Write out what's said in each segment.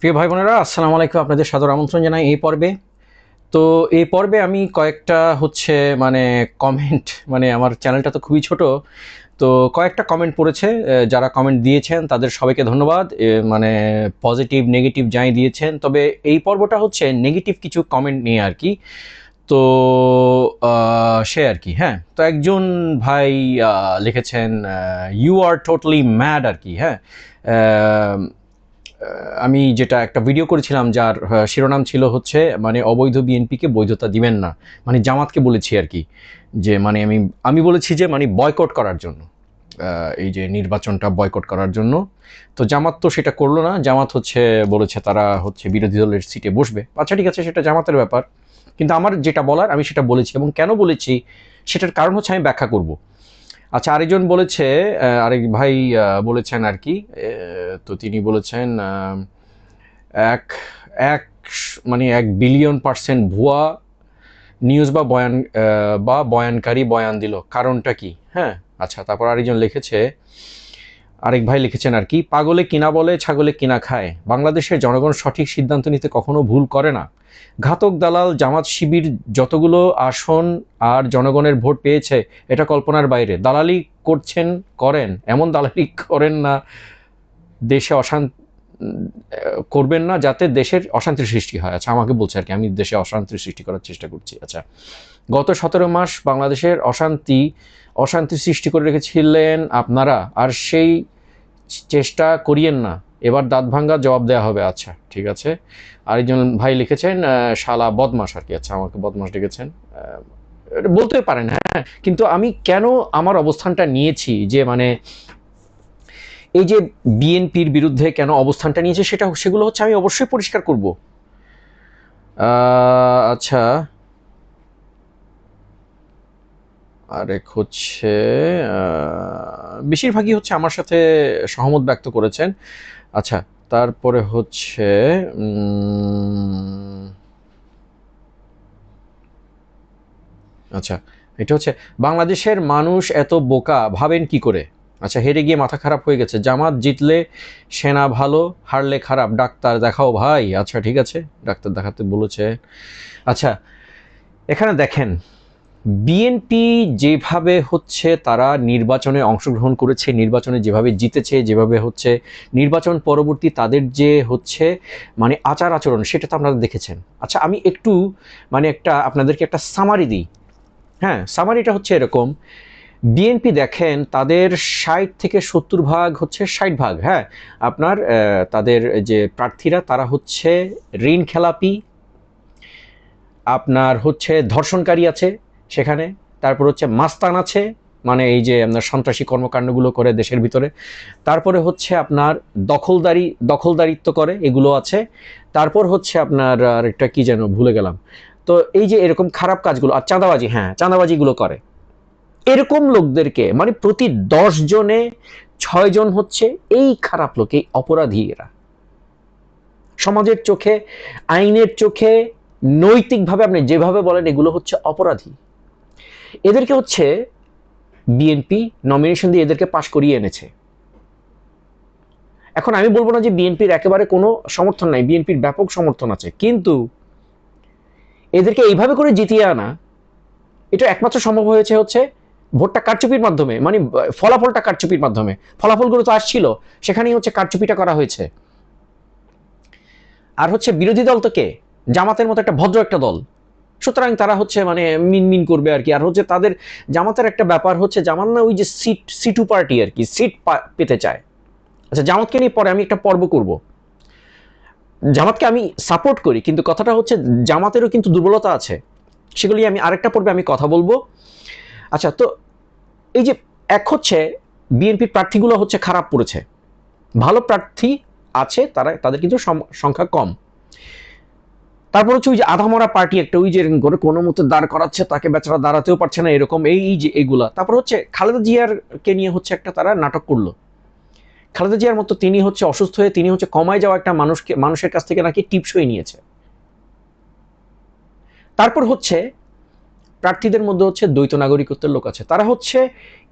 প্রিয় ভাই বোনেরা আসসালামু আলাইকুম। আপনাদের সাদর আমন্ত্রণ জানাই এই পর্বে। তো এই পর্বে আমি কয়েকটা হচ্ছে মানে কমেন্ট মানে আমার চ্যানেলটা তো খুবই ছোট, তো কয়েকটা কমেন্ট পড়েছে। যারা কমেন্ট দিয়েছেন তাদের সবাইকে ধন্যবাদ। মানে পজিটিভ নেগেটিভ যাই দিয়েছেন, তবে এই পর্বটা হচ্ছে নেগেটিভ কিছু কমেন্ট নিয়ে আর কি। তো সে আর কি হ্যাঁ। তো একজন ভাই লিখেছেন ইউ আর টোটালি ম্যাড আর কি হ্যাঁ। আমি যেটা একটা ভিডিও করেছিলাম যার শিরোনাম ছিল হচ্ছে মানে অবৈধ বিএনপিকে বৈধতা দিবেন না। মানে জামাতকে বলেছি আর কি, যে মানে আমি আমি বলেছি যে মানে বয়কট করার জন্য এই যে নির্বাচনটা বয়কট করার জন্য। তো জামাত তো সেটা করল না, জামাত হচ্ছে বলেছে তারা হচ্ছে বিরোধী দলের সিটে বসবে। আচ্ছা ঠিক আছে, সেটা জামাতের ব্যাপার। কিন্তু আমার যেটা বলার, আমি সেটা বলেছি এবং কেন বলেছি, সেটার কারণ হচ্ছে আমি ব্যাখ্যা করব। আচ্ছা আরেকজন বলেছে আরেক ভাই বলেছেন আর কি তো তিনি বলেছেন এক এক মানে এক বিলিয়ন পার্সেন্ট ভুয়া নিউজ বা বয়ান বা বয়ানকারী বয়ান দিল। কারণটা কি? হ্যাঁ আচ্ছা তারপর আরেকজন লিখেছে, আরেক ভাই লিখেছেন আর কি, পাগলে কিনা বলে, ছাগলে কিনা খায়। বাংলাদেশের জনগণ সঠিক সিদ্ধান্ত নিতে কখনো ভুল করে না। ঘাতক দালাল জামাত শিবির যতগুলো আসন আর জনগণের ভোট পেয়েছে, এটা কল্পনার বাইরে। দালালি করছেন, করেন। এমন দালালি করেন না, দেশে অশান্তি করবেন না, যাতে দেশের অশান্তির সৃষ্টি হয়। আচ্ছা আমাকে বলছে আর কি, আমি দেশে অশান্তির সৃষ্টি করার চেষ্টা করছি। আচ্ছা গত সতেরো মাস বাংলাদেশের অশান্তি অশান্তি সৃষ্টি করে রেখেছিলেন আপনারা, আর সেই চেষ্টা করিয়েন না। এবার দাঁত ভাঙ্গা জবাব দেওয়া হবে আচ্ছা ঠিক আছে। আরেকজন ভাই লিখেছেন শালা বদমাস আর কি আচ্ছা আমাকে বদমাস এটা বলতে পারেন হ্যাঁ কিন্তু আমি কেন আমার অবস্থানটা নিয়েছি যে মানে এই যে বিএনপির বিরুদ্ধে কেন অবস্থানটা নিয়েছে সেটা, সেগুলো হচ্ছে আমি অবশ্যই পরিষ্কার করব। আচ্ছা। আরেক হচ্ছে বেশিরভাগই হচ্ছে আমার সাথে সহমত ব্যক্ত করেছেন। আচ্ছা তারপরে হচ্ছে আচ্ছা এটা হচ্ছে, বাংলাদেশের মানুষ এত বোকা, ভাবেন কি করে? আচ্ছা হেরে গিয়ে মাথা খারাপ হয়ে গেছে, জামাত জিতলে সেনা ভালো, হারলে খারাপ, ডাক্তার দেখাও ভাই আচ্ছা ঠিক আছে, ডাক্তার দেখাতে বলেছে। আচ্ছা এখানে দেখেন বিএনপি যেভাবে হচ্ছে তারা নির্বাচনে অংশগ্রহণ করেছে, নির্বাচনে যেভাবে জিতেছে, যেভাবে হচ্ছে নির্বাচন পরবর্তী তাদের যে হচ্ছে মানে আচার আচরণ, সেটা তো আপনারা দেখেছেন। আচ্ছা আমি একটু মানে একটা আপনাদেরকে একটা সামারি দিই। হ্যাঁ সামারিটা হচ্ছে এরকম। বিএনপি দেখেন, তাদের ষাট থেকে সত্তর ভাগ হচ্ছে ষাট ভাগ হ্যাঁ? আপনার তাদের যে প্রার্থীরা, তারা হচ্ছে ঋণ খেলাপি, আপনার হচ্ছে ধর্ষণকারী আছে সেখানে। তারপর হচ্ছে মাস্তান আছে মানে এই যে আপনার সন্ত্রাসী কর্মকাণ্ডগুলো করে দেশের ভিতরে। তারপরে হচ্ছে আপনার দখলদারি, দখলদারিত্ব করে, এগুলো আছে। তারপর হচ্ছে আপনার আর একটা কি যেন ভুলে গেলাম। তো এই যে এরকম খারাপ কাজগুলো, আর চাঁদাবাজি হ্যাঁ চাঁদাবাজিগুলো করে। এরকম লোকদেরকে মানে প্রতি দশ জনে ছয় জন হচ্ছে এই খারাপ লোক, এই অপরাধী এরা সমাজের চোখে, আইনের চোখে, নৈতিকভাবে আপনি যেভাবে বলেন, এগুলো হচ্ছে অপরাধী। এদেরকে হচ্ছে বিএনপি নমিনেশন দিয়ে এদেরকে পাশ করিয়ে এনেছে। এখন আমি বলব না যে বিএনপির একেবারে কোনো সমর্থন নাই বিএনপির ব্যাপক সমর্থন আছে, কিন্তু এদেরকে এইভাবে করে জিতিয়ে আনা, এটা একমাত্র সম্ভব হয়েছে হচ্ছে ভোটটা কারচুপির মাধ্যমে মানে ফলাফলটা কারচুপির মাধ্যমে। ফলাফলগুলো তো আসছিল, সেখানেই হচ্ছে কারচুপিটা করা হয়েছে। আর হচ্ছে বিরোধী দল তো কে? জামাতের মতো একটা ভদ্র একটা দল। সুতরাং তারা হচ্ছে মানে মিনমিন করবে আর কি। আর হচ্ছে তাদের জামাতের একটা ব্যাপার হচ্ছে জামাত না ওই যে সিট, সিটু পার্টি আর কি, সিট পেতে চায়। আচ্ছা জামাতকে নিয়ে পরে আমি একটা পর্ব করব। জামাতকে আমি সাপোর্ট করি, কিন্তু কথাটা হচ্ছে জামাতেরও কিন্তু দুর্বলতা আছে। সেগুলি আমি আরেকটা পর্বে আমি কথা বলব। আচ্ছা তো এই যে এক হচ্ছে বিএনপির প্রার্থীগুলো হচ্ছে খারাপ পড়েছে। ভালো প্রার্থী আছে, তারা, তাদের কিন্তু সংখ্যা কম। তারপর হচ্ছে ওই যে আধামরা পার্টি একটা, ওই যে করে কোনো মতো দাঁড় করাচ্ছে, তাকে বেচারা দাঁড়াতেও পারছে না, এরকম এই যে এগুলা। তারপর হচ্ছে খালেদা জিয়ার কে নিয়ে হচ্ছে একটা তারা নাটক করল। খালেদা জিয়ার মতো তিনি হচ্ছে অসুস্থ হয়ে তিনি হচ্ছে কমায় যাওয়া একটা মানুষকে, মানুষের কাছ থেকে নাকি টিপসই নিয়েছে। তারপর হচ্ছে প্রার্থীদের মধ্যে হচ্ছে দ্বৈত নাগরিকত্বের লোক আছে। তারা হচ্ছে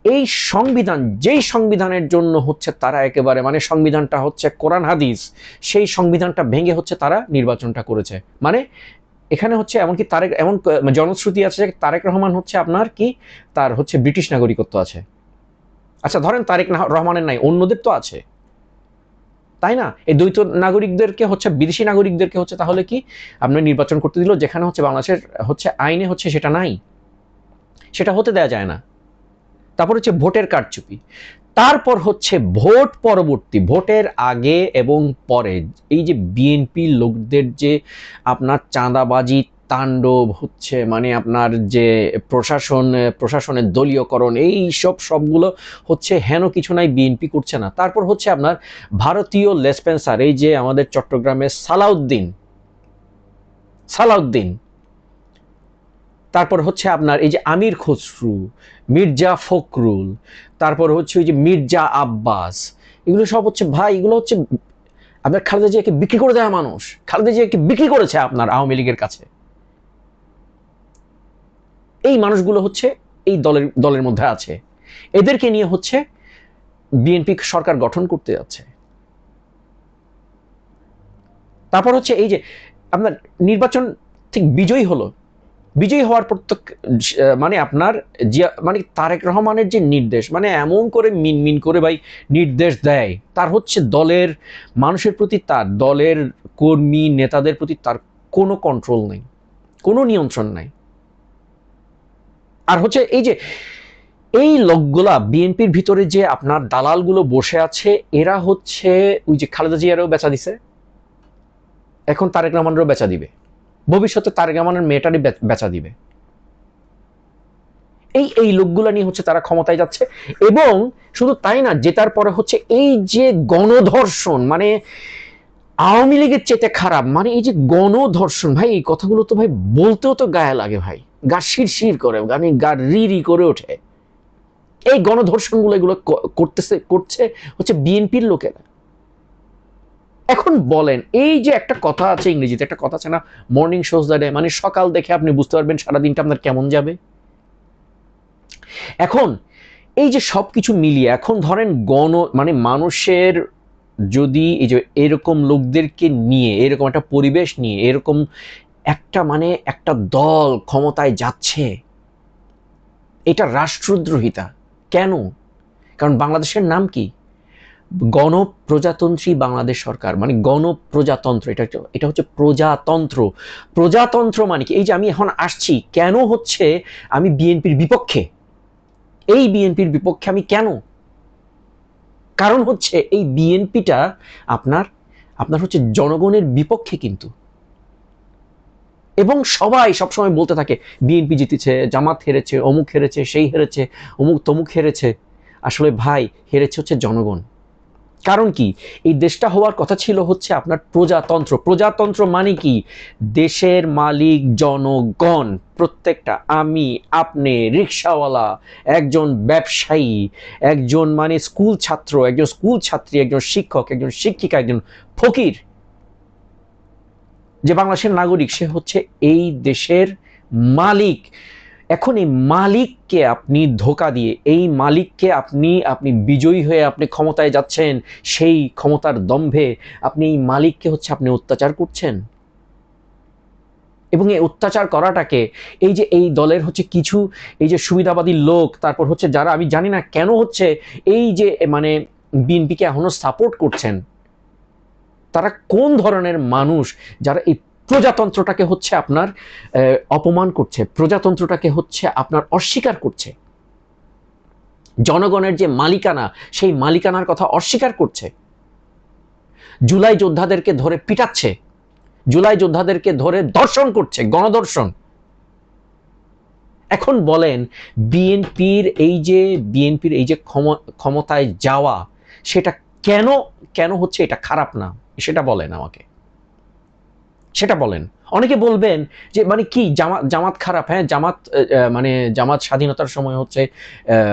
এই সংবিধান, যেই সংবিধানের জন্য হচ্ছে তারা একেবারে মানে সংবিধানটা হচ্ছে কোরআন, হাদিস, সেই সংবিধানটা ভেঙে হচ্ছে তারা নির্বাচনটা করেছে। মানে এখানে হচ্ছে এমনকি তারেক, এমন জনশ্রুতি আছে যে তারেক রহমান হচ্ছে আপনার কি? তার হচ্ছে ব্রিটিশ নাগরিকত্ব আছে। আচ্ছা ধরেন তারেক রহমানের নাই, অন্যদের তো আছে। তাই না? এই দ্বৈত নাগরিকদেরকে হচ্ছে, বিদেশি নাগরিকদেরকে হচ্ছে তাহলে কি? আপনার নির্বাচন করতে দিল, যেখানে হচ্ছে বাংলাদেশের হচ্ছে আইনে হচ্ছে সেটা নাই। সেটা হতে দেয়া যায় না। তারপর হচ্ছে ভোটের কারচুপি। তারপর হচ্ছে ভোট পরবর্তী, ভোটের আগে এবং পরে। এই যে বিএনপি লোকদের যে আপনার চাঁদাবাজি, তাণ্ডব হচ্ছে মানে আপনার যে প্রশাসন, প্রশাসনের দলীয়করণ, এই সব সবগুলো হচ্ছে হেন কিছু নাই বিএনপি করছে না। তারপর হচ্ছে আপনার ভারতীয় লেসপেন্সার, এই যে আমাদের চট্টগ্রামের সালাউদ্দিন সালাউদ্দিন তারপর হচ্ছে আপনার এই যে আমির খসরু, মির্জা ফখরুল, তারপর হচ্ছে ওই যে মির্জা আব্বাস, এগুলো সব হচ্ছে ভাই, এগুলো হচ্ছে আপনার খালেদা জিয়াকে বিক্রি করে দেওয়া মানুষ। খালেদা জিয়াকে বিক্রি করেছে আপনার আওয়ামী লীগের কাছে। এই মানুষগুলো হচ্ছে এই দলের দলের মধ্যে আছে। এদেরকে নিয়ে হচ্ছে বিএনপি সরকার গঠন করতে যাচ্ছে। তারপর হচ্ছে এই যে আপনার নির্বাচন ঠিক বিজয়ী হলো। বিজয়ী হওয়ার প্রত্যেক মানে আপনার জিয়া মানে তারেক রহমানের যে নির্দেশ মানে এমন করে মিন মিন করে ভাই নির্দেশ দেয়, তার হচ্ছে দলের মানুষের প্রতি তার, দলের কর্মী, নেতাদের প্রতি তার কোনো কন্ট্রোল নেই, কোনো নিয়ন্ত্রণ নাই। আর হচ্ছে এই যে, এই লোকগুলা বিএনপির ভিতরে যে আপনার দালালগুলো বসে আছে, এরা হচ্ছে ওই যে খালেদা জিয়ারও বেচা দিছে, এখন তারেক রহমানেরও বেচা দিবে। ভবিষ্যতে তারেক রহমানের মেয়েটারই বেচা দিবে। এই এই লোকগুলা নিয়ে হচ্ছে তারা ক্ষমতায় যাচ্ছে এবং শুধু তাই না, জেতার পরে হচ্ছে এই যে গণধর্ষণ মানে আওয়ামী লীগের চেতে খারাপ মানে এই যে গণধর্ষণ, ভাই এই কথাগুলো তো ভাই বলতেও তো গায়ে লাগে ভাই। গা শির শির করে গানে গা রি রি করে ওঠে। এই গণধর্ষণগুলো এগুলো করতেছে, করছে হচ্ছে বিএনপির লোকেরা। এখন বলেন, এই যে একটা কথা আছে ইংরেজিতে, একটা কথা আছে না মর্নিং শোজ দ্য ডে মানে সকাল দেখে আপনি বুঝতে পারবেন সারাদিনটা আপনার কেমন যাবে। এখন, এই যে সব কিছু মিলিয়ে, এখন ধরেন গণ মানে মানুষের যদি এই যে এরকম লোকদেরকে নিয়ে, এরকম একটা পরিবেশ নিয়ে, এরকম একটা মানে একটা দল ক্ষমতায় যাচ্ছে, এটা রাষ্ট্রদ্রোহিতা। কেন? কারণ বাংলাদেশের নাম কি? গণপ্রজাতন্ত্রী বাংলাদেশ সরকার মানে গণপ্রজাতন্ত্র, এটা এটা হচ্ছে প্রজাতন্ত্র। প্রজাতন্ত্র মানে কি? এই যে আমি এখন আসছি, কেন হচ্ছে আমি বিএনপির বিপক্ষে? এই বিএনপির বিপক্ষে আমি কেন? কারণ হচ্ছে এই বিএনপিটা আপনার আপনার হচ্ছে জনগণের বিপক্ষে কিন্তু। এবং সবাই সবসময় বলতে থাকে, বিএনপি জিতেছে, জামাত হেরেছে, অমুক হেরেছে, সেই হেরেছে, অমুক তমুক হেরেছে। আসলে ভাই, হেরেছে হচ্ছে জনগণ। কারণ কি? এই দেশটা হওয়ার কথা ছিল হচ্ছে আপনার প্রজাতন্ত্র। প্রজাতন্ত্র মানে কি? দেশের মালিক জনগণ, প্রত্যেকটা। আমি, আপনি, রিক্সাওয়ালা, একজন ব্যবসায়ী, একজন মানে স্কুল ছাত্র, একজন স্কুল ছাত্রী, একজন শিক্ষক, একজন শিক্ষিকা, একজন ফকির। যে বাংলাদেশের নাগরিক, সে হচ্ছে এই দেশের মালিক। এখন এই মালিককে আপনি ধোকা দিয়ে, এই মালিককে আপনি আপনি বিজয়ী হয়ে আপনি ক্ষমতায় যাচ্ছেন, সেই ক্ষমতার দম্ভে আপনি এই মালিককে হচ্ছে আপনি অত্যাচার করছেন? এবং এই অত্যাচার করাটাকে, এই যে এই দলের হচ্ছে কিছু, এই যে সুবিধাবাদী লোক, তারপর হচ্ছে যারা, আমি জানি না কেন হচ্ছে এই যে মানে বিএনপিকে এখনও সাপোর্ট করছেন, তারা কোন ধরনের মানুষ যারা এই প্রজাতন্ত্রটাকে হচ্ছে আপনার অপমান করছে, প্রজাতন্ত্রটাকে হচ্ছে আপনার অস্বীকার করছে। জনগণের যে মালিকানা, সেই মালিকানার কথা অস্বীকার করছে। জুলাই যোদ্ধাদেরকে ধরে পিটাচ্ছে। জুলাই যোদ্ধাদেরকে ধরে দর্শন করছে, গণদর্শন। এখন বলেন, বিএনপির এই যে, বিএনপির এই যে ক্ষম- ক্ষমতায় যাওয়া, সেটা কেন কেন হচ্ছে এটা খারাপ না? সেটা বলেন আমাকে। সেটা বলেন। অনেকে বলবেন যে মানে কি জামাত জামাত খারাপ হ্যাঁ? জামাত মানে জামাত স্বাধীনতার সময় হচ্ছে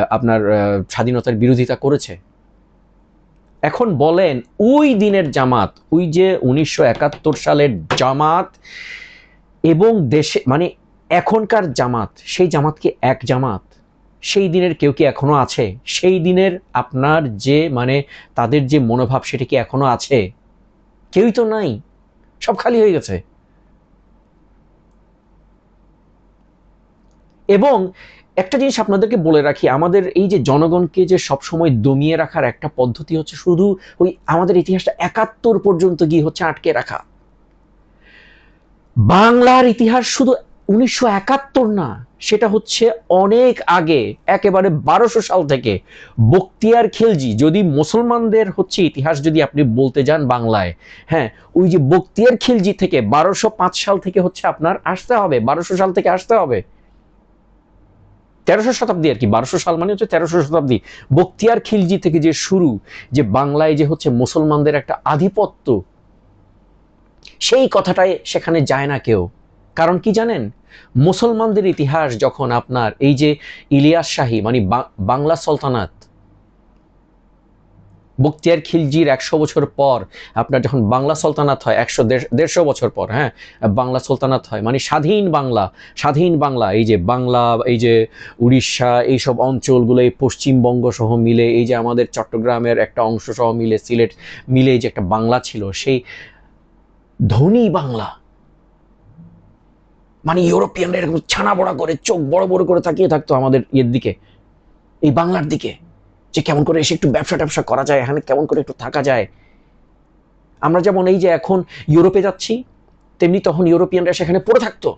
আপনার স্বাধীনতার বিরোধিতা করেছে। এখন বলেন, ওই দিনের জামাত, ওই যে উনিশশো একাত্তর সালের জামাত এবং দেশে মানে এখনকার জামাত, সেই জামাত কি এক জামাত? সেই দিনের কেউ কি এখনও আছে? সেই দিনের আপনার যে মানে তাদের যে মনোভাব, সেটা কি এখনও আছে? কেউই তো নাই। সব খালি হয়ে গেছে। এবং একটা জিনিস আপনাদেরকে বলে রাখি, আমাদের এই যে জনগণকে যে সবসময় দমিয়ে রাখার একটা পদ্ধতি হচ্ছে শুধু ওই আমাদের ইতিহাসটা একাত্তর পর্যন্ত গিয়ে হচ্ছে আটকে রাখা। বাংলার ইতিহাস শুধু উনিশশো একাত্তর না, সেটা হচ্ছে অনেক আগে, একেবারে বারোশো সাল থেকে। বক্তিয়ার খিলজি, যদি মুসলমানদের হচ্ছে ইতিহাস যদি আপনি বলতে যান বাংলায় হ্যাঁ ওই যে বক্তিয়ার খিলজি থেকে বারোশো সাল থেকে হচ্ছে আপনার আসতে হবে, বারোশো সাল থেকে আসতে হবে। তেরোশো শতাব্দী আর কি, বারোশো সাল মানে হচ্ছে তেরোশো শতাব্দী। বক্তিয়ার খিলজি থেকে যে শুরু, যে বাংলায় যে হচ্ছে মুসলমানদের একটা আধিপত্য, সেই কথাটাই সেখানে যায় না কেউ। কারণ কি জানেন? মুসলমানদের ইতিহাস যখন আপনার এই যে ইলিয়াস শাহী মানে বাংলা সালতানাত, বক্তিয়ার খিলজির একশো বছর পর আপনার যখন বাংলা সালতানাত হয়, একশো দেড়শো বছর পর হ্যাঁ বাংলা সালতানাত হয় মানে স্বাধীন বাংলা স্বাধীন বাংলা, এই যে বাংলা, এই যে উড়িষ্যা, এইসব অঞ্চলগুলো, এই পশ্চিমবঙ্গ সহ মিলে, এই যে আমাদের চট্টগ্রামের একটা অংশ সহ মিলে, সিলেট মিলে যে একটা বাংলা ছিল, সেই ধনী বাংলা মানে ইউরোপিয়ানরা এরকম ছানা বড়া করে, চোখ বড় বড় করে তাকিয়ে থাকতো আমাদের ইয়ের দিকে, এই বাংলার দিকে, যে কেমন করে এসে একটু ব্যবসা ট্যাবসা করা যায়, এখানে কেমন করে একটু থাকা যায়। আমরা যেমন এই যে এখন ইউরোপে যাচ্ছি, তেমনি তখন ইউরোপিয়ানরা সেখানে পড়ে থাকতো।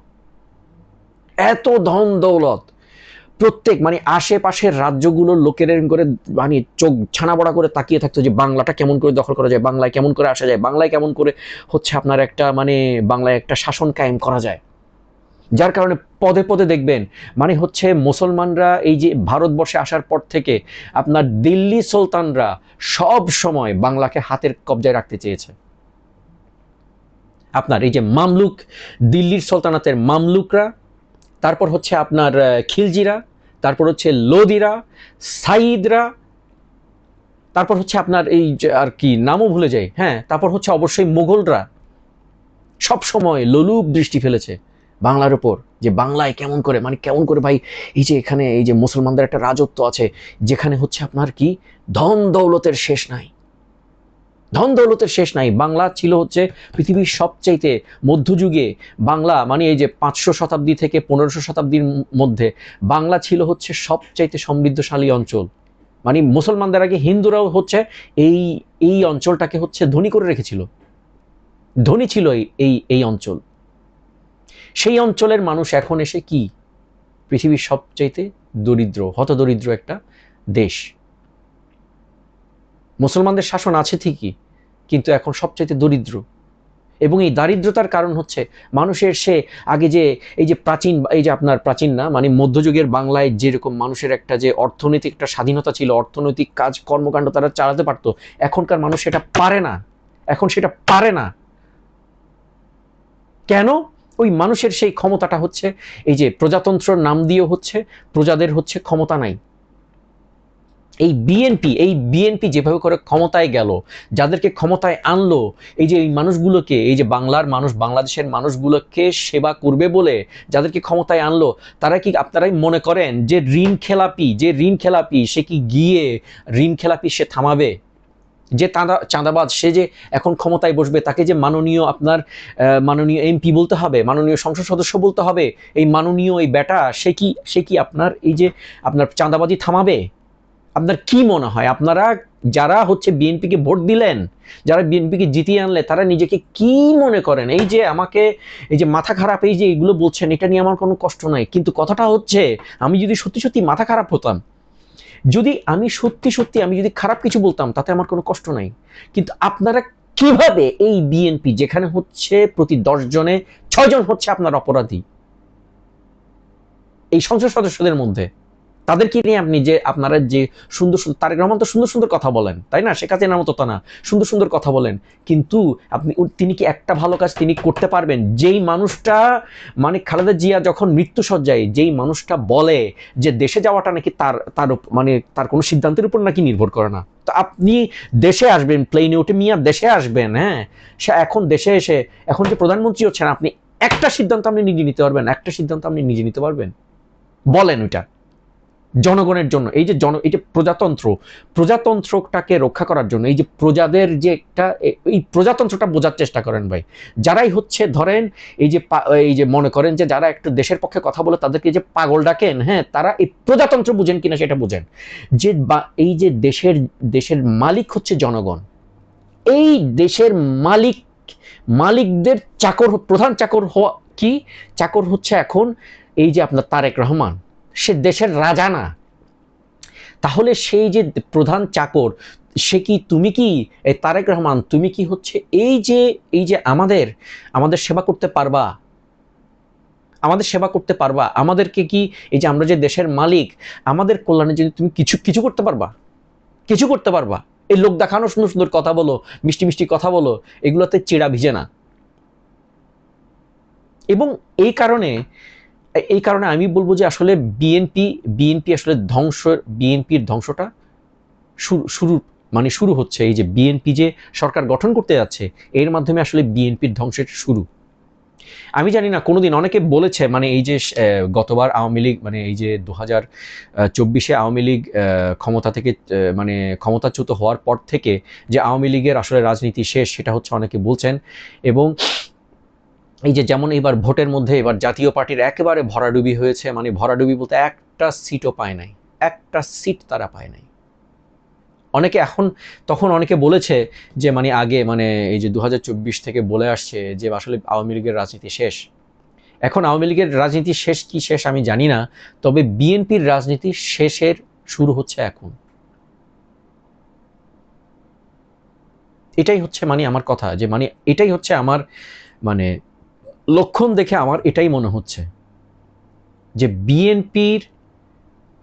এত ধন দৌলত। প্রত্যেক মানে আশেপাশের রাজ্যগুলোর লোকের করে মানে চোখ ছানা বড়া করে তাকিয়ে থাকতো যে বাংলাটা কেমন করে দখল করা যায়, বাংলায় কেমন করে আসা যায়, বাংলায় কেমন করে হচ্ছে আপনার একটা মানে বাংলায় একটা শাসন কায়েম করা যায়। যার কারণে পদে পদে দেখবেন মানে হচ্ছে মুসলমানরা এই যে ভারতবর্ষে আসার পর থেকে আপনার দিল্লি সুলতানরা সব সময় বাংলাকে হাতের কবজায় রাখতে চেয়েছে। আপনার এই যে মামলুক, দিল্লির সুলতানাতের মামলুকরা, তারপর হচ্ছে আপনার খিলজিরা, তারপর হচ্ছে লোদিরা, সাইদরা, তারপর হচ্ছে আপনার এই আর কি নামও ভুলে যাই হ্যাঁ তারপর হচ্ছে অবশ্যই মোগলরা সব সময় লোলুপ দৃষ্টি ফেলেছে। বাংলার উপর, যে বাংলায় কেমন করে মানে কেমন করে ভাই, এই যে এখানে এই যে মুসলমানদের একটা রাজত্ব আছে, যেখানে হচ্ছে আপনার কি, ধন দৌলতের শেষ নাই। ধন দৌলতের শেষ নাই। বাংলা ছিল হচ্ছে পৃথিবীর সবচাইতে মধ্যযুগে বাংলা মানে এই যে পাঁচশো শতাব্দী থেকে পনেরোশো শতাব্দীর মধ্যে বাংলা ছিল হচ্ছে সবচাইতে সমৃদ্ধশালী অঞ্চল। মানে মুসলমানদের আগে হিন্দুরাও হচ্ছে এই এই অঞ্চলটাকে হচ্ছে ধনী করে রেখেছিল। ধনী ছিল এই- এই এই অঞ্চল। সেই অঞ্চলের মানুষ এখন এসে কি? পৃথিবীর সবচাইতে দরিদ্র, হতদরিদ্র একটা দেশ। মুসলমানদের শাসন আছে ঠিকই, কিন্তু এখন সবচাইতে দরিদ্র। এবং এই দারিদ্রতার কারণ হচ্ছে মানুষের সে আগে যে এই যে প্রাচীন, এই যে আপনার প্রাচীন না মানে মধ্যযুগের বাংলায় যেরকম মানুষের একটা যে অর্থনৈতিক একটা স্বাধীনতা ছিল, অর্থনৈতিক কাজ, কর্মকাণ্ড তারা চালাতে পারতো, এখনকার মানুষ সেটা পারে না। এখন সেটা পারে না। কেন? ওই মানুষের সেই ক্ষমতাটা হচ্ছে, এই যে প্রজাতন্ত্র নাম দিয়ে হচ্ছে, প্রজাদের হচ্ছে ক্ষমতা নাই। এই বিএনপি এই বিএনপি যেভাবে করে ক্ষমতায় গেল, যাদেরকে ক্ষমতায় আনলো, এই যে এই মানুষগুলোকে, এই যে বাংলার মানুষ, বাংলাদেশের মানুষগুলোকে সেবা করবে বলে যাদেরকে ক্ষমতায় আনলো, তারা কি আপনারাই মনে করেন যে ঋণ খেলাপি, যে ঋণ খেলাপি, সে কি গিয়ে ঋণ খেলাপি সে থামাবে? যে চাঁদা চাঁদাবাদ সে যে এখন ক্ষমতায় বসবে, তাকে যে মাননীয় আপনার মাননীয় এমপি বলতে হবে, মাননীয় সংসদ সদস্য বলতে হবে, এই মাননীয় এই ব্যাটা, সে কি সে কি আপনার এই যে আপনার চাঁদাবাজি থামাবে? আপনার কি মনে হয়? আপনারা যারা হচ্ছে বিএনপিকে ভোট দিলেন, যারা বিএনপিকে জিতিয়ে আনলে, তারা নিজেকে কি মনে করেন? এই যে আমাকে, এই যে মাথা খারাপ, এই যে এগুলো বলছেন, এটা নিয়ে আমার কোনো কষ্ট নাই। কিন্তু কথাটা হচ্ছে, আমি যদি সত্যি সত্যি মাথা খারাপ হতাম যদি আমি সত্যি সত্যি আমি যদি খারাপ কিছু বলতাম, তাতে আমার কোনো কষ্ট নাই। কিন্তু আপনারা কীভাবে এই বিএনপি যেখানে হচ্ছে প্রতি দশ জনে ছয়জন হচ্ছে আপনার অপরাধী? এই সংসদ সদস্যদের মধ্যে। তাদেরকে নিয়ে আপনি যে আপনারা যে সুন্দর সুন্দর তারেক রহমান তো সুন্দর সুন্দর কথা বলেন, তাই না? শেখ হাসিনার মতো তা না। সুন্দর সুন্দর কথা বলেন। কিন্তু আপনি তিনি কি একটা ভালো কাজ তিনি করতে পারবেন? যেই মানুষটা মানে খালেদা জিয়া যখন মৃত্যুসজ্জায় যেই মানুষটা বলে যে দেশে যাওয়াটা নাকি তার তার মানে তার কোনো সিদ্ধান্তের উপর নাকি নির্ভর করে না। তো আপনি দেশে আসবেন, প্লেনে উঠে মিয়া দেশে আসবেন হ্যাঁ? সে এখন দেশে এসে, এখন যে প্রধানমন্ত্রী হচ্ছেন, আপনি একটা সিদ্ধান্ত আপনি নিজে নিতে পারবেন, একটা সিদ্ধান্ত আপনি নিজে নিতে পারবেন। বলেন ওইটা। জনগণের জন্য, এই যে জন, এই যে প্রজাতন্ত্র, প্রজাতন্ত্রটাকে রক্ষা করার জন্য, এই যে প্রজাদের যে একটা এই প্রজাতন্ত্রটা বোঝার চেষ্টা করেন ভাই। যারাই হচ্ছে, ধরেন, এই যে এই যে মনে করেন যে যারা একটু দেশের পক্ষে কথা বলে তাদেরকে যে পাগল ডাকেন হ্যাঁ তারা এই প্রজাতন্ত্র বুঝেন কিনা সেটা বুঝেন। যে বা, এই যে দেশের দেশের মালিক হচ্ছে জনগণ। এই দেশের মালিক, মালিকদের চাকর, প্রধান চাকর হওয়া কি? চাকর হচ্ছে এখন এই যে আপনার তারেক রহমান। সে দেশের রাজা না। তাহলে সেই যে প্রধান চাকর, সে কি, তুমি কি এই তারেক রহমান, তুমি কি হচ্ছে এই যে এই যে আমাদের আমাদের সেবা করতে পারবা? আমাদের সেবা করতে পারবা? আমাদেরকে কি, এই যে আমরা যে দেশের মালিক, আমাদের কল্যাণে যদি তুমি কিছু কিছু করতে পারবা? কিছু করতে পারবা? এই লোক দেখানো সুন্দর সুন্দর কথা বলো, মিষ্টি মিষ্টি কথা বলো, এগুলোতে চিড়া ভিজে না। এবং এই কারণে এই কারণে আমি বলব যে আসলে বিএনপি বিএনপি আসলে ধ্বংস বিএনপির ধ্বংসটা শুরু শুরু মানে শুরু হচ্ছে। এই যে বিএনপি যে সরকার গঠন করতে যাচ্ছে, এর মাধ্যমে আসলে বিএনপির ধ্বংসের শুরু। আমি জানি না, কোনোদিন অনেকে বলেছে মানে এই যে গতবার আওয়ামী লীগ মানে এই যে দু হাজার চব্বিশে আওয়ামী লীগ ক্ষমতা থেকে মানে ক্ষমতাচ্যুত হওয়ার পর থেকে যে আওয়ামী লীগের আসলে রাজনীতি শেষ, সেটা হচ্ছে অনেকে বলছেন। এবং এই যে যেমন এবার ভোটের মধ্যে এবার জাতীয় পার্টির একেবারে ভরাডুবি হয়েছে মানে ভরাডুবি বলতে একটা সিটও পায় নাই, একটা সিট তারা পায় নাই। অনেকে এখন, তখন অনেকে বলেছে যে মানে আগে মানে এই যে দু হাজার চব্বিশ থেকে বলে আসছে যে, আসলে আওয়ামী লীগের রাজনীতি শেষ। এখন আওয়ামী লীগের রাজনীতি শেষ কি শেষ আমি জানি না, তবে বিএনপির রাজনীতি শেষের শুরু হচ্ছে এখন। এটাই হচ্ছে মানে আমার কথা, যে মানে এটাই হচ্ছে আমার মানে লক্ষণ দেখে আমার এটাই মনে হচ্ছে যে বিএনপির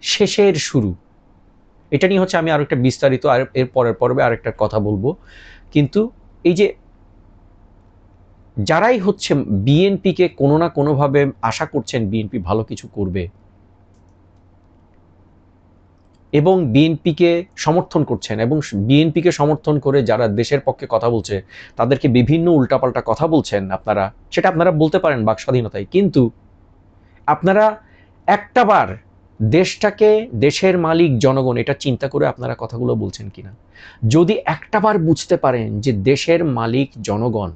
শেষের শুরু। এটা নিয়ে হচ্ছে আমি আর একটা বিস্তারিত আর এর পরের পর্বে আরেকটা কথা বলব। কিন্তু এই যে যারাই হচ্ছে বিএনপিকে কোনো না কোনোভাবে আশা করছেন বিএনপি ভালো কিছু করবে এবং বিএনপিকে সমর্থন করছেন এবং বিএনপিকে সমর্থন করে যারা দেশের পক্ষে কথা বলছে, তাদেরকে বিভিন্ন উল্টাপাল্টা কথা বলছেন আপনারা। সেটা আপনারা বলতে পারেন বাক স্বাধীনতায়। কিন্তু আপনারা একটাবার দেশটাকে, দেশের মালিক, জনগণ এটা চিন্তা করে আপনারা কথাগুলো বলছেন কিনা? যদি একটাবার বুঝতে পারেন যে দেশের মালিক, জনগণ,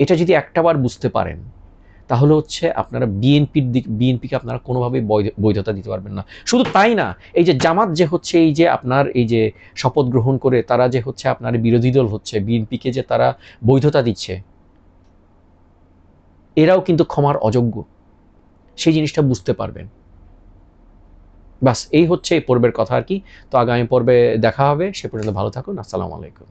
এটা যদি একটাবার বুঝতে পারেন তাহলে হচ্ছে আপনারা বিএনপির দিক বিএনপিকে আপনারা কোনোভাবেই বৈধ- বৈধতা দিতে পারবেন না। শুধু তাই না, এই যে জামাত যে হচ্ছে, এই যে আপনার, এই যে শপথ গ্রহণ করে তারা যে হচ্ছে আপনার বিরোধী দল হচ্ছে বিএনপিকে যে তারা বৈধতা দিচ্ছে, এরাও কিন্তু ক্ষমার অযোগ্য। সেই জিনিসটা বুঝতে পারবেন। বাস, এই হচ্ছে এই পর্বের কথা আর কি। তো আগামী পর্বে দেখা হবে। সে পর্যন্ত ভালো থাকুন। আসসালামু আলাইকুম।